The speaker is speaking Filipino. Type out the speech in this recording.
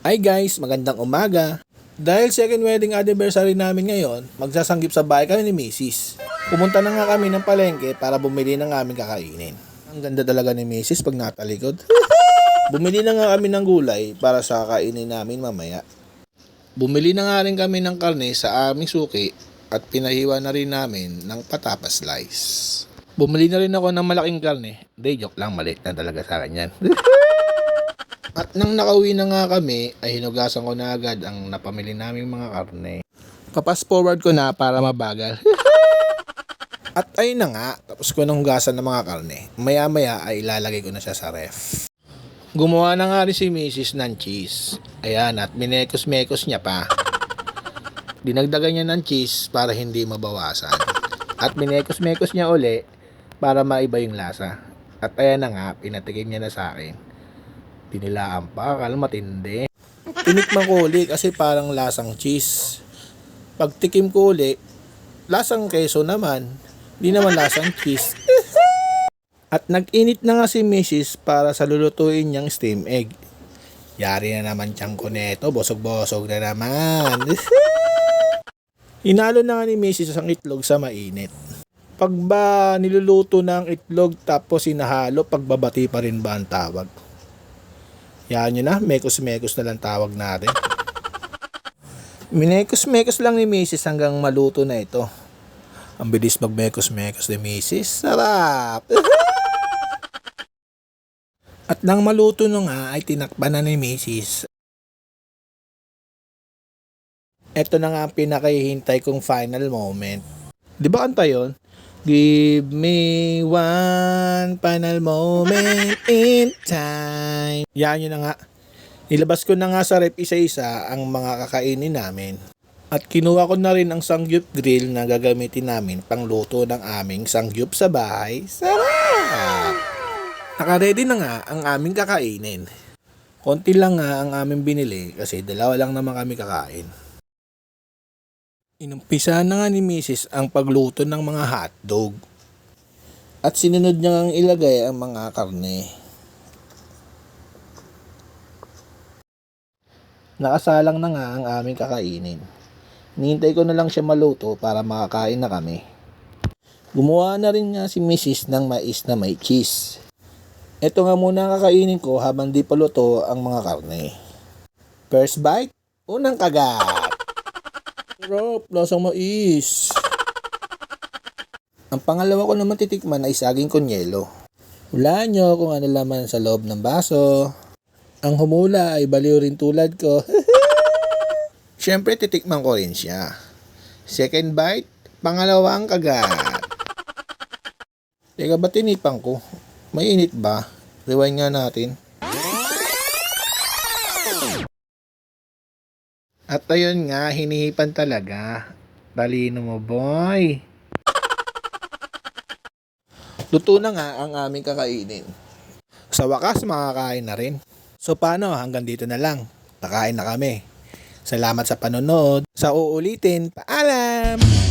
Hi guys, magandang umaga. Dahil second wedding anniversary namin ngayon, magsasanggip sa bahay kami ni Mrs. Pumunta na nga kami ng palengke para bumili ng aming kakainin. Ang ganda talaga ni Mrs. pag natalikod. Bumili na nga kami ng gulay para sa kakainin namin mamaya. Bumili na nga rin kami ng karne sa aming suki at pinahiwa na rin namin ng patapa slice. Bumili na rin ako ng malaking karne. Hindi, joke lang, maliit na talaga sa akin yan. Nang nakauwi na nga kami, ay hinugasan ko na agad ang napamili naming mga karne. Papas forward ko na para mabagal. At ayun na nga, tapos ko nang hugasan ng mga karne. Maya maya ay ilalagay ko na siya sa ref. Gumawa na nga rin si Mrs. ng cheese. Ayan, at minekos-mekos niya pa. Dinagdagan niya ng cheese para hindi mabawasan. At minekos-mekos niya uli para maiba yung lasa. At ayan na nga, pinatikim niya na sa akin. Tinilaan pa, akala matindi. Tinikman ko uli kasi parang lasang cheese. Pag tikim ko uli, lasang keso naman. Di naman lasang cheese. At nag-init na nga si Mrs. para sa lulutuin niyang steam egg. Yari na naman tiyang ko neto, bosog-bosog na naman. Hinalo na nga ni Mrs. ang itlog sa mainit. Pag ba niluluto na itlog tapos hinahalo, pagbabati pa rin ba ang tawag? Yan yun na, mekos-mekos na lang tawag natin. Minekos-mekos lang ni Mrs. hanggang maluto na ito. Ang bilis magmekos-mekos ni Mrs. Sarap! At nang maluto na nga ay tinakpan na ni Mrs. Ito na nga ang pinakahihintay kong final moment. Di ba kanta yun? Give me one final moment in time. Yan yun na nga. Nilabas ko na nga sa rep isa-isa ang mga kakainin namin. At kinuha ko na rin ang sangyup grill na gagamitin namin pangluto ng aming sangyup sa bahay. Sarap! Nakaredy na nga ang aming kakainin. Konti lang nga ang aming binili kasi dalawa lang naman kami kakain. Inumpisa na nga ni Mrs. ang pagluto ng mga hotdog. At sinunod niya ngang ilagay ang mga karne. Nakasalang na nga ang aming kakainin. Nihintay ko na lang siya maluto para makakain na kami. Gumawa na rin nga si Mrs. ng mais na may cheese. Ito nga muna ang kakainin ko habang di pa luto ang mga karne. First bite, unang kagat. Sarap, lasang mais. Ang pangalawa ko naman titikman ay saging konyelo. Hulaan nyo kung ano laman sa loob ng baso. Ang humula ay baliw rin tulad ko. Siyempre titikman ko rin siya. Second bite, pangalawang kagat. Teka ba tinipan ko? May init ba? Rewind nga natin. At ayun nga, hinihipan talaga. Talino mo, boy. Luto na nga ang aming kakainin. Sa wakas, makakain na rin. So paano, hanggang dito na lang. Kakain na kami. Salamat sa panonood. Sa uulitin, paalam!